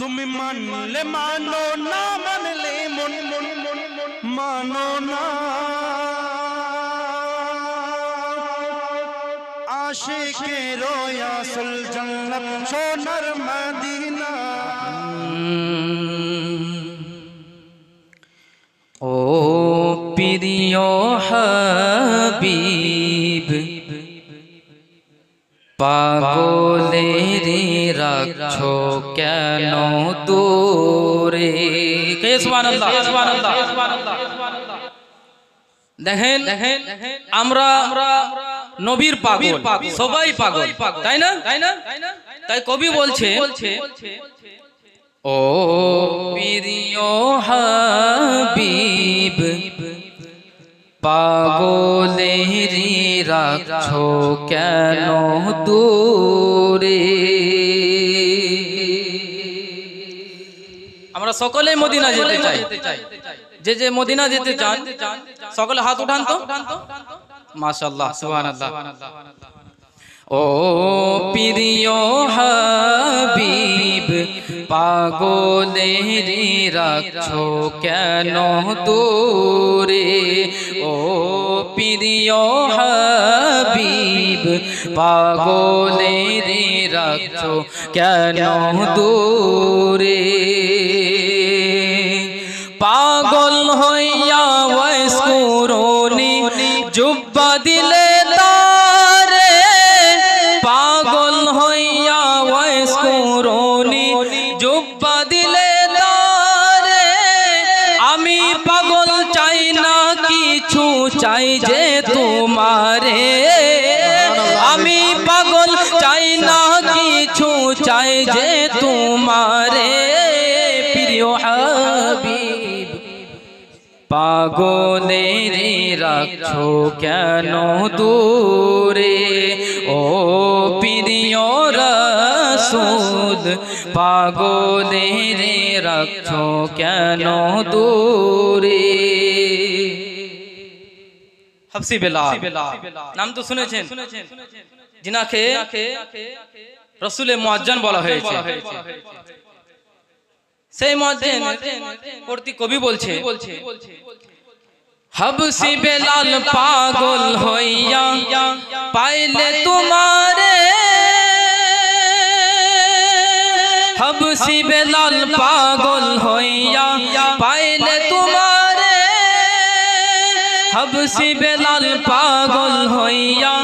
তুমি মানলে মানো না, মানলে মন। মন মন মন না। আশিকের আসল জন্নত সোনার মদিনা। ও প্রিয় হাবিব পাগলের রাখছো কেন দূরে? কে সুবহানাল্লাহ? সুবহানাল্লাহ? দেখেন দেখেন আমরা আমরা নবীর পাগল সবাই পাগল তাই না? তাই না? তাই কবি বলছে ও প্রিয় হাবিব পাগলেরি রাখছো কেন দূরে? সকলে মদিনা যেতে চাই যে যে মদিনা যেতে চান সকলে হাত উঠান তো? মাশাআল্লাহ সুবহানাল্লাহ। ও প্রিয় হাবিব পাগলেরি রাখছো কেন দূরে? ও প্রিয় হাবিব পাগলেরি রাখছো কেন দূরে? পাগল হইয়া বয়স্কুরনি জুব্বা দিলে তারে পাগল হইয়া বয়স্কুরনি পাগলের রাখছো কেন দূরে? ও প্রিয় রসুল পাগলের রাখছো কেন দূরে? হাফসি বেলা নাম তো শুনেছেন? জিনাকে রসুলে মুয়াজ্জান বলা হয়েছে। সেই মুয়াজ্জিন পড়তি কবি বলছে। হাবসি বেলাল পাগল হইয়া পাইলে তোমারে হাবসি বেলাল পাগল হইয়া পাইলে তোমারে হাবসি বেলাল পাগল হইয়া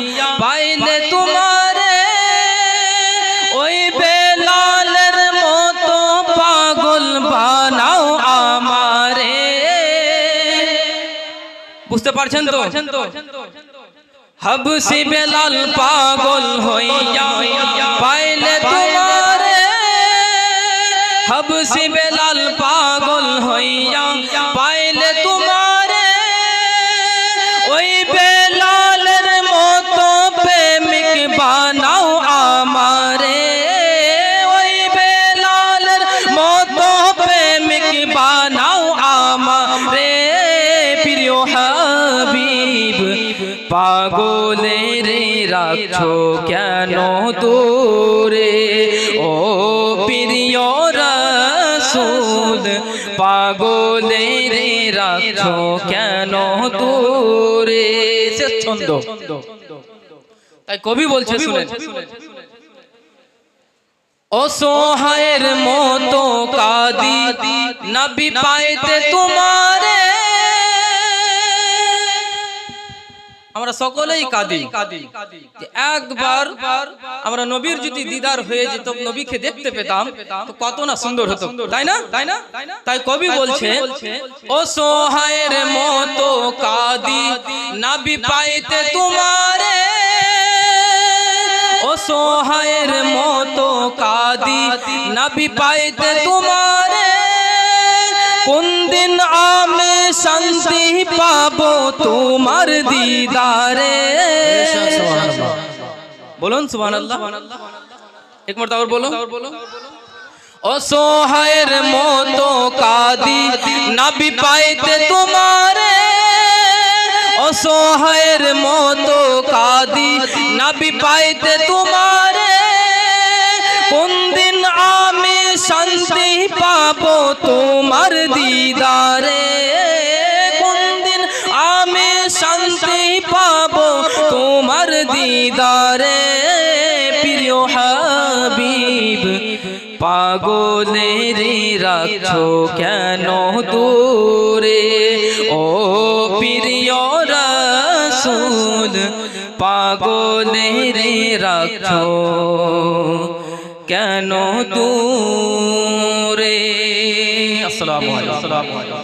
পারছেন তো হাবসি বেলাল পাগল হইয়া পাইলে তোমারে হাবসি বেলাল পাগল হইয়া পাগলের রাখছো কেন দূরে ও প্রিয় রসুল পাগলের রাখছো কেন দূরে শেষ ছন্দ। তাই কবি বলছে শুনেন। অসহায়ের মতো কাদি নবী পাইতে তোমারে আমরা সকলেই কাঁদি। যে একবার আমরা নবীর যদি দিদার হয়ে যেত নবীকে দেখতে পেতাম তো কত না সুন্দর হতো। তাই না? তাই না? তাই কবি বলছে ও সোহায়ের মতো কাদি নবী পাইতে তোমারে। ও সোহায়ের মতো কাদি নবী পাইতে তোমারে। কোন দিন আমি শান্তি পাবো তোমার দিদারে। বলুন আর বলো অসহায়ের মতো কাদি নাবি পাইতে তোমারে। অসহায়ের মতো কাদি নাবি পাইতে তোমারে। কোন দিন আমি শান্তি পাবো তোমার দিদারে। দিদারে প্রিয় হাবিব, পাগলের রাখছো কেন দূরে? ও প্রিয় রসুল, পাগলের রাখছো কেন দূরে? আসসালামু আলাইকুম।